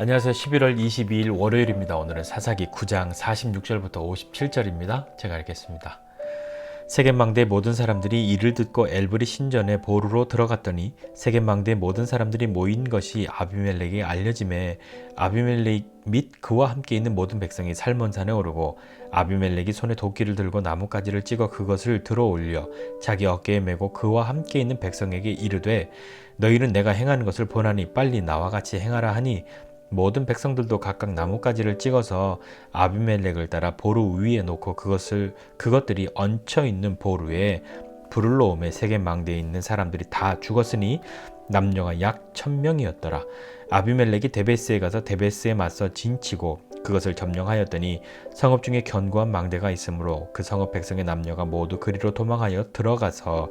안녕하세요. 11월 22일 월요일입니다. 오늘은 사사기 9장 46절부터 57절입니다. 제가 읽겠습니다. 세겜망대 모든 사람들이 이를 듣고 엘브리 신전에 보루로 들어갔더니 세겜망대 모든 사람들이 모인 것이 아비멜렉에 알려짐에 아비멜렉 및 그와 함께 있는 모든 백성이 살몬 산에 오르고 아비멜렉이 손에 도끼를 들고 나뭇가지를 찍어 그것을 들어 올려 자기 어깨에 메고 그와 함께 있는 백성에게 이르되 너희는 내가 행하는 것을 보나니 빨리 나와 같이 행하라 하니 모든 백성들도 각각 나뭇가지를 찍어서 아비멜렉을 따라 보루 위에 놓고 그것을 그것들이 얹혀 있는 보루에 불을 놓음에 세계 망대에 있는 사람들이 다 죽었으니 남녀가 약 천명이었더라. 아비멜렉이 데베스에 가서 데베스에 맞서 진치고 그것을 점령하였더니 성읍 중에 견고한 망대가 있으므로 그 성읍 백성의 남녀가 모두 그리로 도망하여 들어가서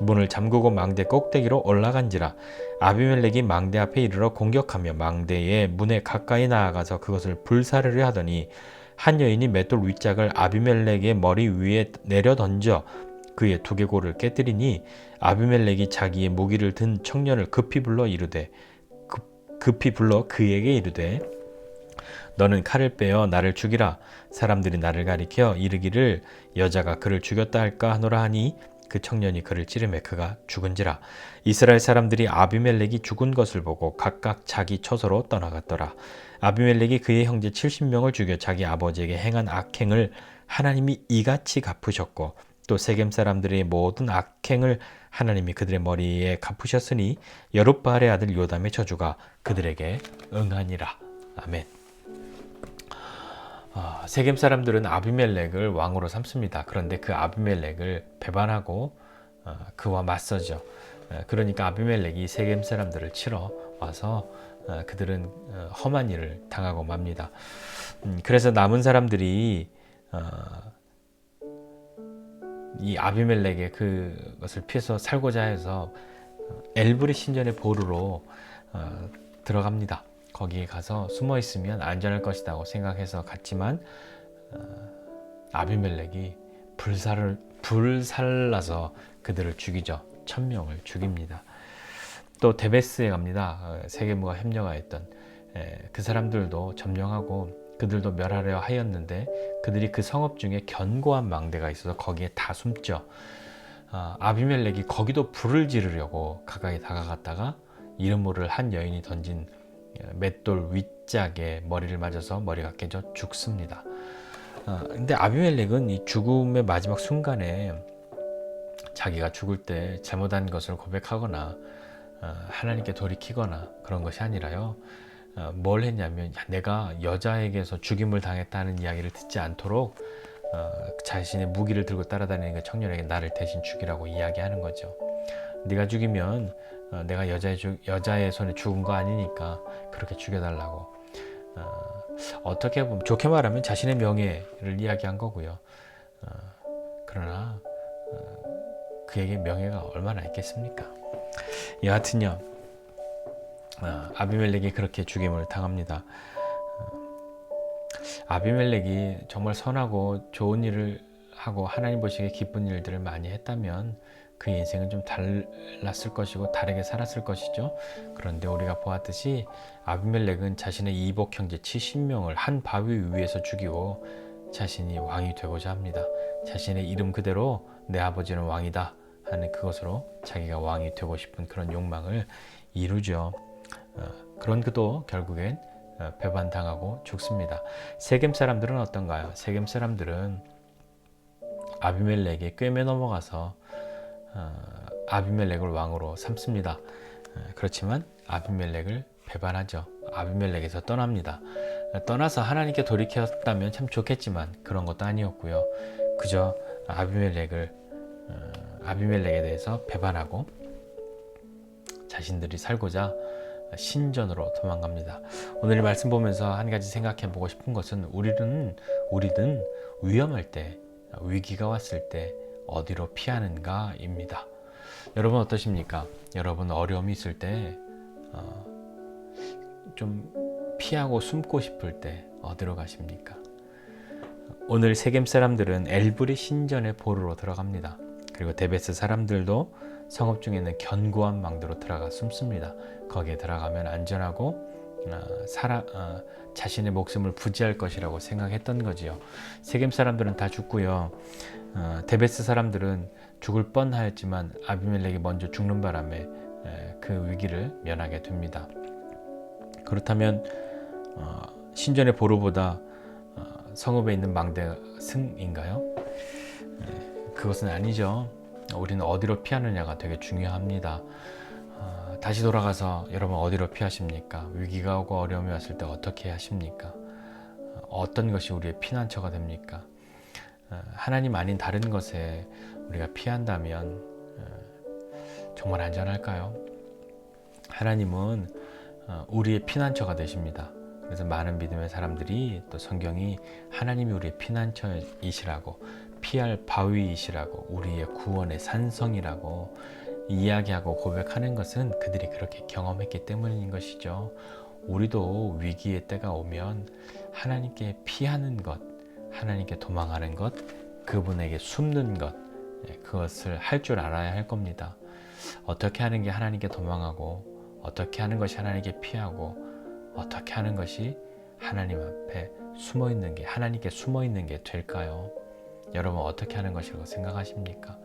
문을 잠그고 망대 꼭대기로 올라간지라 아비멜렉이 망대 앞에 이르러 공격하며 망대의 문에 가까이 나아가서 그것을 불사르려 하더니 한 여인이 맷돌 윗짝을 아비멜렉의 머리 위에 내려 던져 그의 두개골을 깨뜨리니 아비멜렉이 자기의 무기를 든 청년을 급히 불러 이르되 급, 급히 불러 그에게 이르되 너는 칼을 빼어 나를 죽이라. 사람들이 나를 가리켜 이르기를 여자가 그를 죽였다 할까 하노라 하니 그 청년이 그를 찌르매 그가 죽은지라. 이스라엘 사람들이 아비멜렉이 죽은 것을 보고 각각 자기 처소로 떠나갔더라. 아비멜렉이 그의 형제 70명을 죽여 자기 아버지에게 행한 악행을 하나님이 이같이 갚으셨고 또 세겜 사람들의 모든 악행을 하나님이 그들의 머리에 갚으셨으니 여룻바알의 아들 요담의 저주가 그들에게 응하니라. 아멘. 아, 세겜 사람들은 아비멜렉을 왕으로 삼습니다. 그런데 그 아비멜렉을 배반하고 어, 그와 맞서죠. 어, 그러니까 아비멜렉이 세겜 사람들을 치러 와서 어, 그들은 어, 험한 일을 당하고 맙니다. 음, 그래서 남은 사람들이 어, 이 아비멜렉의 그것을 피해서 살고자 해서 어, 엘브리 신전의 보루로 어, 들어갑니다. 거기에 가서 숨어 있으면 안전할 것이라고 생각해서 갔지만 어, 아비멜렉이 불살을 불살라서 그들을 죽이죠. 천 명을 죽입니다. 또 데베스에 갑니다. 어, 세계무가 협력하였던 에, 그 사람들도 점령하고 그들도 멸하려 하였는데 그들이 그 성읍 중에 견고한 망대가 있어서 거기에 다 숨죠. 아, 아비멜렉이 거기도 불을 지르려고 가까이 다가갔다가 이름 모를 한 여인이 던진 맷돌 윗짝에 머리를 맞아서 머리가 깨져 죽습니다. 어, 근데 아비멜렉은 이 죽음의 마지막 순간에 자기가 죽을 때 잘못한 것을 고백하거나 어, 하나님께 돌이키거나 그런 것이 아니라요. 어, 뭘 했냐면 야, 내가 여자에게서 죽임을 당했다는 이야기를 듣지 않도록 어, 자신의 무기를 들고 따라다니는 그 청년에게 나를 대신 죽이라고 이야기하는 거죠. 네가 죽이면 어, 내가 여자의, 주, 여자의 손에 죽은 거 아니니까 그렇게 죽여달라고. 어, 떻게 보면 좋게 말하면 자신의 명예를 이야기한 거고요. 어, 그러나 어, 그에게 명예가 얼마나 있겠습니까? 여하튼요. 어, 아비멜렉이 그렇게 죽임을 당합니다. 어, 아비멜렉이 정말 선하고 좋은 일을 하고 하나님 보시기에 기쁜 일들을 많이 했다면 그 인생은 좀 달랐을 것이고 다르게 살았을 것이죠. 그런데 우리가 보았듯이 아비멜렉은 자신의 이복 형제 70명을 한 바위 위에서 죽이고 자신이 왕이 되고자 합니다. 자신의 이름 그대로 내 아버지는 왕이다 하는 그것으로 자기가 왕이 되고 싶은 그런 욕망을 이루죠. 어, 그런 그도 결국엔 어, 배반당하고 죽습니다. 세겜 사람들은 어떤가요? 세겜 사람들은 아비멜렉에 꿰매 넘어가서 어, 아비멜렉을 왕으로 삼습니다. 어, 그렇지만 아비멜렉을 배반하죠. 아비멜렉에서 떠납니다. 어, 떠나서 하나님께 돌이켰다면 참 좋겠지만 그런 것도 아니었고요. 그저 아비멜렉을 어, 아비멜렉에 대해서 배반하고 자신들이 살고자 신전으로 도망갑니다. 오늘 이 말씀 보면서 한 가지 생각해 보고 싶은 것은 우리는 우리든 위험할 때 위기가 왔을 때 어디로 피하는가입니다. 여러분 어떠십니까? 여러분 어려움이 있을 때, 어, 좀 피하고 숨고 싶을 때 어디로 가십니까? 오늘 세겜 사람들은 엘브리 신전의 보루로 들어갑니다. 그리고 데베스 사람들도 성읍 중에는 견고한 망대로 들어가 숨습니다. 거기에 들어가면 안전하고 어, 살아 어, 자신의 목숨을 부지할 것이라고 생각했던 거지요. 세겜 사람들은 다 죽고요. 어, 데베스 사람들은 죽을 뻔하였지만 아비멜렉이 먼저 죽는 바람에 에, 그 위기를 면하게 됩니다. 그렇다면 어, 신전의 보루보다 어, 성읍에 있는 망대가 승인가요? 에, 그것은 아니죠. 우리는 어디로 피하느냐가 되게 중요합니다. 어, 다시 돌아가서 여러분 어디로 피하십니까? 위기가 오고 어려움이 왔을 때 어떻게 하십니까? 어, 어떤 것이 우리의 피난처가 됩니까? 어, 하나님 아닌 다른 것에 우리가 피한다면 어, 정말 안전할까요? 하나님은 어, 우리의 피난처가 되십니다. 그래서 많은 믿음의 사람들이 또 성경이 하나님이 우리의 피난처이시라고 피할 바위이시라고 우리의 구원의 산성이라고 이야기하고 고백하는 것은 그들이 그렇게 경험했기 때문인 것이죠. 우리도 위기의 때가 오면 하나님께 피하는 것, 하나님께 도망하는 것, 그분에게 숨는 것, 예, 그것을 할 줄 알아야 할 겁니다. 어떻게 하는 게 하나님께 도망하고, 어떻게 하는 것이 하나님께 피하고, 어떻게 하는 것이 하나님 앞에 숨어 있는 게, 하나님께 숨어 있는 게 될까요? 여러분 어떻게 하는 것이라고 생각하십니까?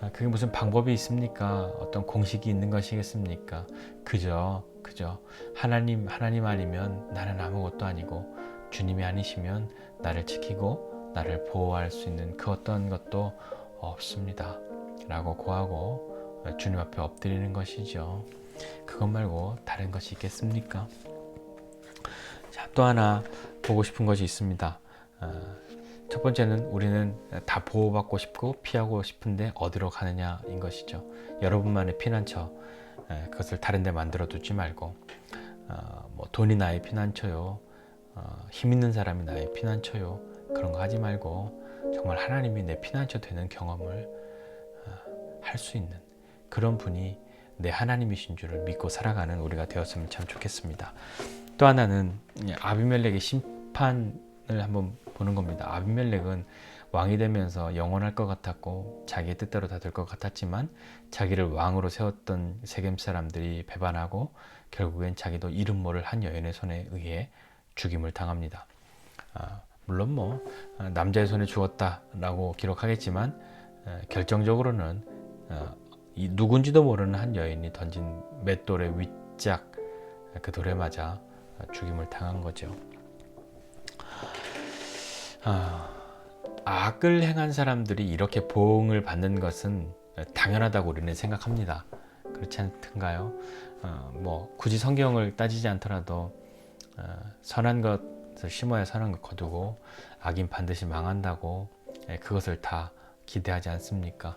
아, 그게 무슨 방법이 있습니까? 어떤 공식이 있는 것이겠습니까? 그저 그저 하나님 하나님 아니면 나는 아무것도 아니고 주님이 아니시면 나를 지키고 나를 보호할 수 있는 그 어떤 것도 없습니다. 라고 고하고 주님 앞에 엎드리는 것이죠. 그것 말고 다른 것이 있겠습니까? 자, 또 하나 보고 싶은 것이 있습니다. 아, 첫 번째는 우리는 다 보호받고 싶고 피하고 싶은데 어디로 가느냐인 것이죠. 여러분만의 피난처 에, 그것을 다른 데 만들어 두지 말고 어, 뭐 돈이 나의 피난처요. 어, 힘 있는 사람이 나의 피난처요. 그런 거 하지 말고 정말 하나님이 내 피난처 되는 경험을 어, 할수 있는 그런 분이 내 하나님이신 줄을 믿고 살아가는 우리가 되었으면 참 좋겠습니다. 또 하나는 아비멜렉의 심판 을 한번 보는 겁니다. 아비멜렉은 왕이 되면서 영원할 것 같았고 자기의 뜻대로 다 될 것 같았지만 자기를 왕으로 세웠던 세겜 사람들이 배반하고 결국엔 자기도 이름 모를 한 여인의 손에 의해 죽임을 당합니다. 아, 물론 뭐 아, 남자의 손에 죽었다라고 기록하겠지만 아, 결정적으로는 아, 이 누군지도 모르는 한 여인이 던진 맷돌의 윗짝 그 돌에 맞아 죽임을 당한 거죠. 아, 악을 행한 사람들이 이렇게 보응을 받는 것은 당연하다고 우리는 생각합니다. 그렇지 않던가요? 어, 뭐 굳이 성경을 따지지 않더라도 어, 선한 것을 심어야 선한 것 거두고 악인 반드시 망한다고 예, 그것을 다 기대하지 않습니까?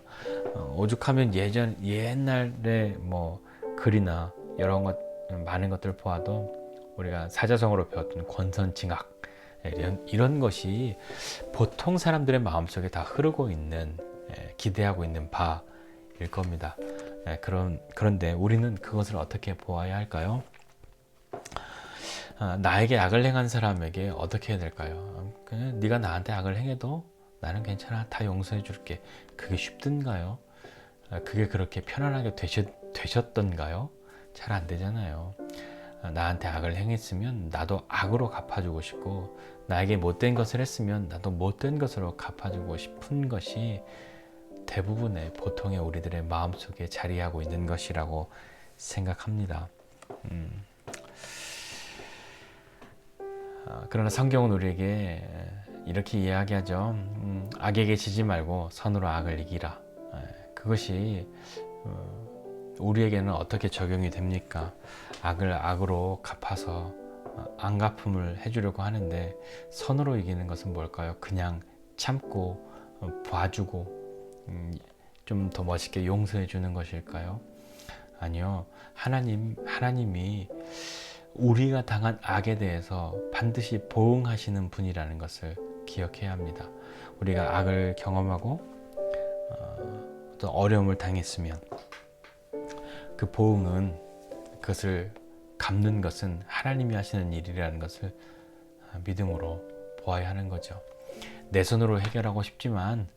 어, 오죽하면 예전 옛날에 뭐 글이나 여러 것 많은 것들 보아도 우리가 사자성어로 배웠던 권선징악 이런, 이런 것이 보통 사람들의 마음속에 다 흐르고 있는 예, 기대하고 있는 바일 겁니다. 예, 그런 그런데 우리는 그것을 어떻게 보아야 할까요? 아, 나에게 악을 행한 사람에게 어떻게 해야 될까요? 그냥 네가 나한테 악을 행해도 나는 괜찮아 다 용서해 줄게. 그게 쉽든가요? 아, 그게 그렇게 편안하게 되셨, 되셨던가요? 잘 안 되잖아요. 나한테 악을 행했으면 나도 악으로 갚아주고 싶고 나에게 못된 것을 했으면 나도 못된 것으로 갚아주고 싶은 것이 대부분의 보통의 우리들의 마음속에 자리하고 있는 것이라고 생각합니다. 음. 아, 그러나 성경은 우리에게 이렇게 이야기하죠. 음, 악에게 지지 말고 선으로 악을 이기라. 그것이 어, 우리에게는 어떻게 적용이 됩니까? 악을 악으로 갚아서 어, 안갚음을 해주려고 하는데 선으로 이기는 것은 뭘까요? 그냥 참고 어, 봐주고 음, 좀더 멋있게 용서해 주는 것일까요? 아니요. 하나님 하나님이 우리가 당한 악에 대해서 반드시 보응하시는 분이라는 것을 기억해야 합니다. 우리가 악을 경험하고 어, 또 어려움을 당했으면 그 보응은 그것을 갚는 것은 하나님이 하시는 일이라는 것을 믿음으로 보아야 하는 거죠. 내 손으로 해결하고 싶지만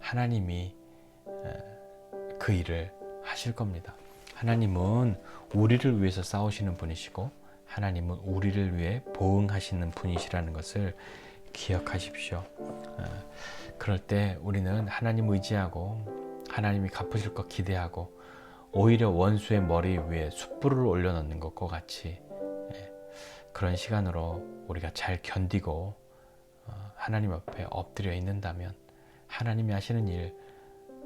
하나님이 그 일을 하실 겁니다. 하나님은 우리를 위해서 싸우시는 분이시고 하나님은 우리를 위해 보응하시는 분이시라는 것을 기억하십시오. 어, 그럴 때 우리는 하나님 의지하고 하나님이 갚으실 것 기대하고 오히려 원수의 머리 위에 숯불을 올려놓는 것과 같이 예, 그런 시간으로 우리가 잘 견디고 어, 하나님 앞에 엎드려 있는다면 하나님이 하시는 일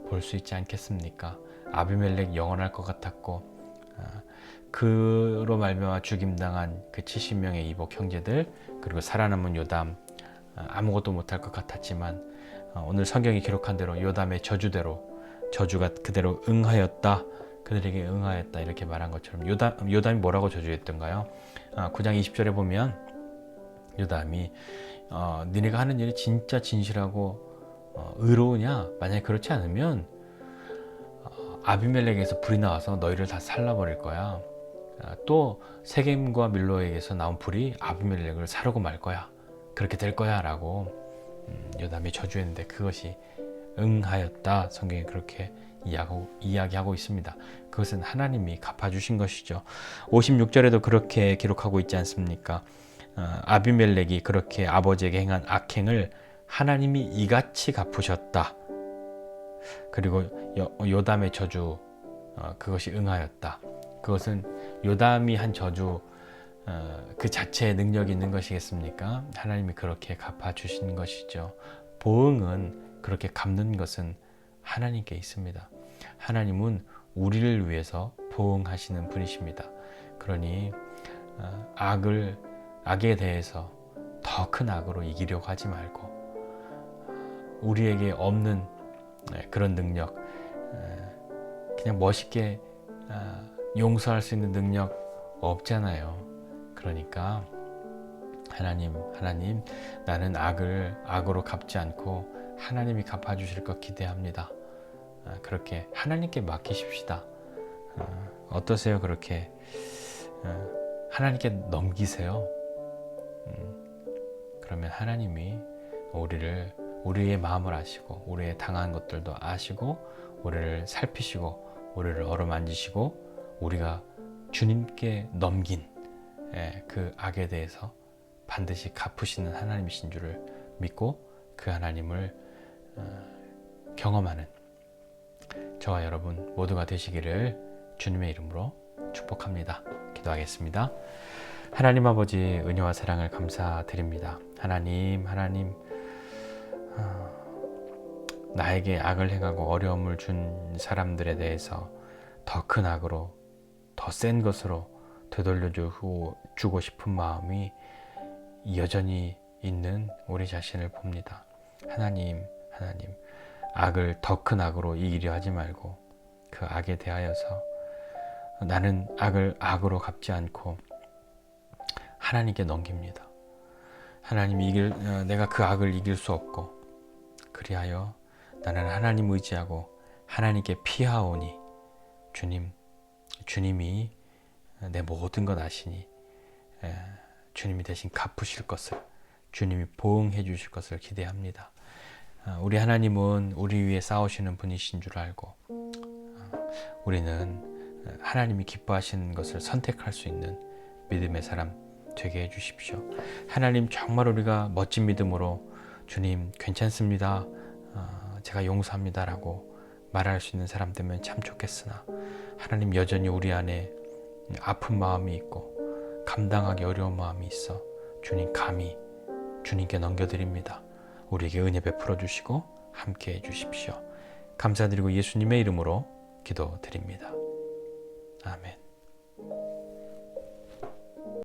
볼 수 있지 않겠습니까? 아비멜렉 영원할 것 같았고 어, 그로 말미암아 죽임당한 그 70명의 이복 형제들 그리고 살아남은 요담 어, 아무것도 못할 것 같았지만 어, 오늘 성경이 기록한 대로 요담의 저주대로 저주가 그대로 응하였다 그들에게 응하였다 이렇게 말한 것처럼 요담, 요담이 뭐라고 저주했던가요? 어, 9장 20절에 보면 요담이 어, 니네가 하는 일이 진짜 진실하고 어, 의로우냐? 만약에 그렇지 않으면 어, 아비멜렉에서 불이 나와서 너희를 다 살라버릴 거야. 아, 또 세겜과 밀로에게서 나온 불이 아비멜렉을 사르고 말 거야. 그렇게 될 거야라고 음, 요담이 저주했는데 그것이 응하였다. 성경이 그렇게 이야기하고, 있습니다. 그것은 하나님이 갚아주신 것이죠. 56절에도 그렇게 기록하고 있지 않습니까? 어, 아비멜렉이 그렇게 아버지에게 행한 악행을 하나님이 이같이 갚으셨다. 그리고 요, 요담의 저주 어, 그것이 응하였다. 그것은 요담이 한 저주 어, 그 자체의 능력이 있는 것이겠습니까? 하나님이 그렇게 갚아 주신 것이죠. 보응은 그렇게 갚는 것은 하나님께 있습니다. 하나님은 우리를 위해서 보응하시는 분이십니다. 그러니 어, 악을 악에 대해서 더 큰 악으로 이기려고 하지 말고 우리에게 없는 네, 그런 능력, 에, 그냥 멋있게 아, 용서할 수 있는 능력 없잖아요. 그러니까 하나님, 하나님, 나는 악을 악으로 갚지 않고 하나님이 갚아주실 것 기대합니다. 아, 그렇게 하나님께 맡기십시다. 어, 어떠세요? 그렇게 어, 하나님께 넘기세요. 음, 그러면 하나님이 우리를 우리의 마음을 아시고 우리의 당한 것들도 아시고 우리를 살피시고 우리를 어루만지시고 우리가 주님께 넘긴 예, 그 악에 대해서 반드시 갚으시는 하나님이신 줄을 믿고 그 하나님을 어, 경험하는 저와 여러분 모두가 되시기를 주님의 이름으로 축복합니다. 기도하겠습니다. 하나님 아버지 은혜와 사랑을 감사드립니다. 하나님, 하나님, 나에게 악을 행하고 어려움을 준 사람들에 대해서 더 큰 악으로 더 센 것으로 되돌려주고 싶은 마음이 여전히 있는 우리 자신을 봅니다. 하나님, 하나님, 악을 더 큰 악으로 이기려 하지 말고 그 악에 대하여서 나는 악을 악으로 갚지 않고 하나님께 넘깁니다. 하나님이 이길, 어, 내가 그 악을 이길 수 없고 그리하여 나는 하나님 의지하고 하나님께 피하오니 주님 주님이 내 모든 것 아시니 주님이 대신 갚으실 것을 주님이 보응해 주실 것을 기대합니다. 아, 우리 하나님은 우리 위해 싸우시는 분이신 줄 알고 아, 우리는 하나님이 기뻐하시는 것을 선택할 수 있는 믿음의 사람 되게 해 주십시오. 하나님 정말 우리가 멋진 믿음으로 주님 괜찮습니다. 어, 제가 용서합니다라고 말할 수 있는 사람 되면 참 좋겠으나 하나님 여전히 우리 안에 아픈 마음이 있고 감당하기 어려운 마음이 있어 주님 감히 주님께 넘겨드립니다. 우리에게 은혜 베풀어 주시고 함께 해 주십시오. 감사드리고 예수님의 이름으로 기도드립니다. 아멘.